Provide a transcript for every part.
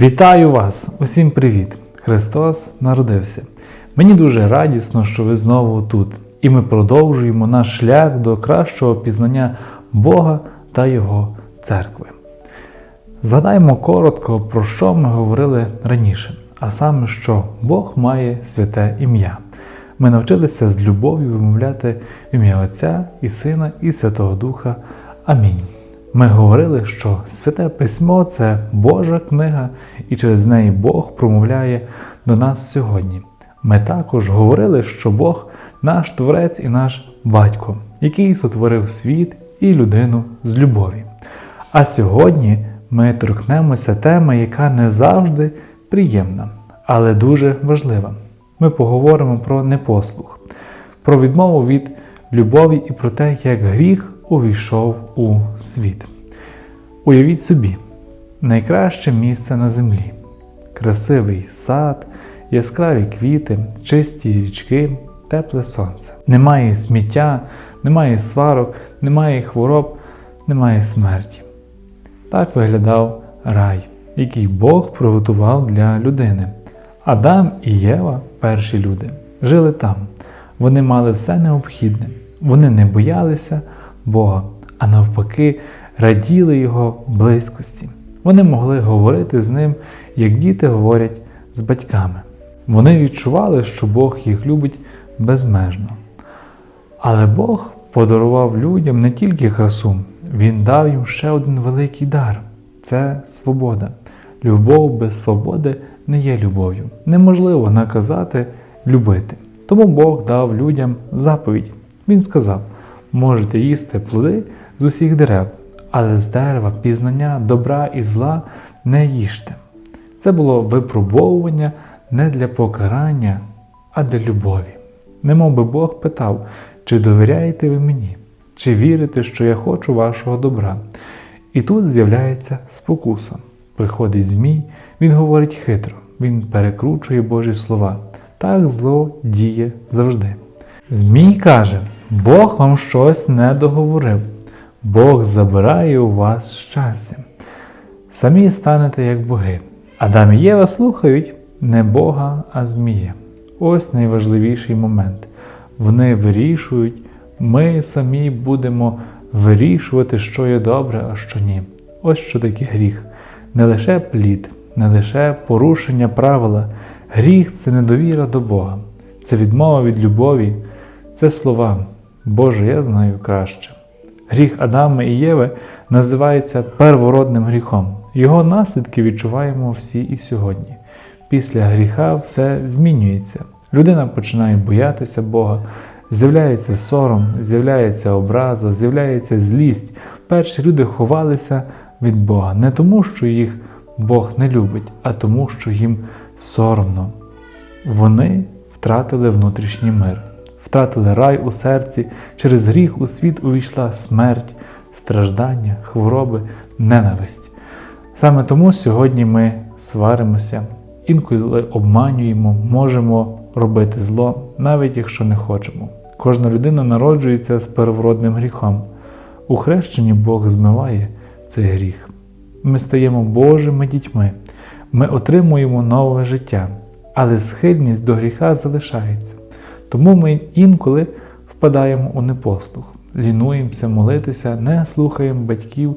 Вітаю вас! Усім привіт! Христос народився. Мені дуже радісно, що ви знову тут, і ми продовжуємо наш шлях до кращого пізнання Бога та Його церкви. Згадаємо коротко, про що ми говорили раніше, а саме, що Бог має святе ім'я. Ми навчилися з любов'ю вимовляти ім'я Отця і Сина і Святого Духа. Амінь. Ми говорили, що Святе Письмо це Божа книга, і через неї Бог промовляє до нас сьогодні. Ми також говорили, що Бог наш Творець і наш Батько, який сотворив світ і людину з любові. А сьогодні ми торкнемося теми, яка не завжди приємна, але дуже важлива. Ми поговоримо про непослух, про відмову від любові і про те, як гріх увійшов у світ. Уявіть собі, найкраще місце на землі, красивий сад, яскраві квіти, чисті річки, тепле сонце. Немає сміття, немає сварок, немає хвороб, немає смерті. Так виглядав рай, який Бог приготував для людини. Адам і Єва, перші люди, жили там. Вони мали все необхідне. Вони не боялися Бога, а навпаки, раділи Його близькості. Вони могли говорити з ним, як діти говорять з батьками. Вони відчували, що Бог їх любить безмежно. Але Бог подарував людям не тільки красу, Він дав їм ще один великий дар це свобода. Любов без свободи не є любов'ю. Неможливо наказати любити. Тому Бог дав людям заповідь. Він сказав: можете їсти плоди з усіх дерев, але з дерева пізнання добра і зла не їжте. Це було випробовування не для покарання, а для любові. Немов би Бог питав, чи довіряєте ви мені, чи вірите, що я хочу вашого добра. І тут з'являється спокуса. Приходить Змій, він говорить хитро, він перекручує Божі слова. Так зло діє завжди. Змій каже: Бог вам щось не договорив, Бог забирає у вас щастя. Самі станете як боги. Адам і Єва слухають не Бога, а Змія. Ось найважливіший момент. Вони вирішують, ми самі будемо вирішувати, що є добре, а що ні. Ось що таке гріх. Не лише плід, не лише порушення правила. Гріх це недовіра до Бога, це відмова від любові, це слова. Боже, я знаю краще. Гріх Адама і Єви називається первородним гріхом. Його наслідки відчуваємо всі і сьогодні. Після гріха все змінюється. Людина починає боятися Бога, з'являється сором, з'являється образа, з'являється злість. Перші люди ховалися від Бога не тому, що їх Бог не любить, а тому, що їм соромно. Вони втратили внутрішній мир, втратили рай у серці, через гріх у світ увійшла смерть, страждання, хвороби, ненависть. Саме тому сьогодні ми сваримося, інколи обманюємо, можемо робити зло, навіть якщо не хочемо. Кожна людина народжується з первородним гріхом. У хрещенні Бог змиває цей гріх. Ми стаємо Божими дітьми, ми отримуємо нове життя, але схильність до гріха залишається. Тому ми інколи впадаємо у непослух, лінуємося молитися, не слухаємо батьків,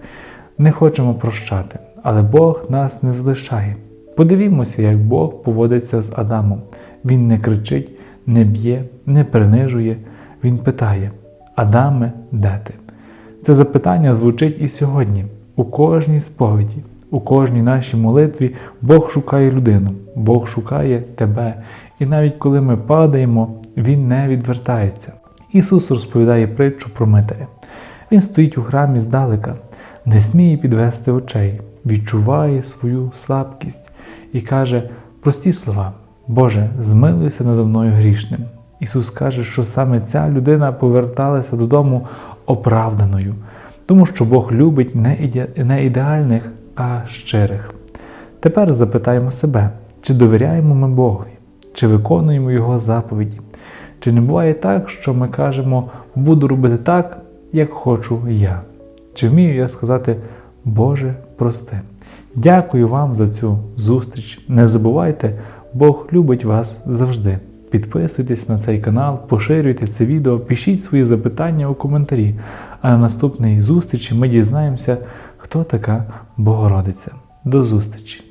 не хочемо прощати, але Бог нас не залишає. Подивімося, як Бог поводиться з Адамом. Він не кричить, не б'є, не принижує. Він питає: Адаме, де ти? Це запитання звучить і сьогодні, у кожній сповіді, у кожній нашій молитві Бог шукає людину, Бог шукає тебе. І навіть коли ми падаємо, Він не відвертається. Ісус розповідає притчу про Митаря. Він стоїть у храмі здалека, не сміє підвести очей, відчуває свою слабкість і каже прості слова: Боже, змилуйся надо мною грішним. Ісус каже, що саме ця людина поверталася додому оправданою, тому що Бог любить не ідеальних, а щирих. Тепер запитаємо себе, чи довіряємо ми Богові, чи виконуємо Його заповіді, чи не буває так, що ми кажемо, буду робити так, як хочу я. Чи вмію я сказати, Боже, прости, Дякую вам за цю зустріч. Не забувайте, Бог любить вас завжди. Підписуйтесь на цей канал, поширюйте це відео, пишіть свої запитання у коментарі. А на наступній зустрічі ми дізнаємося, хто така Богородиця. До зустрічі!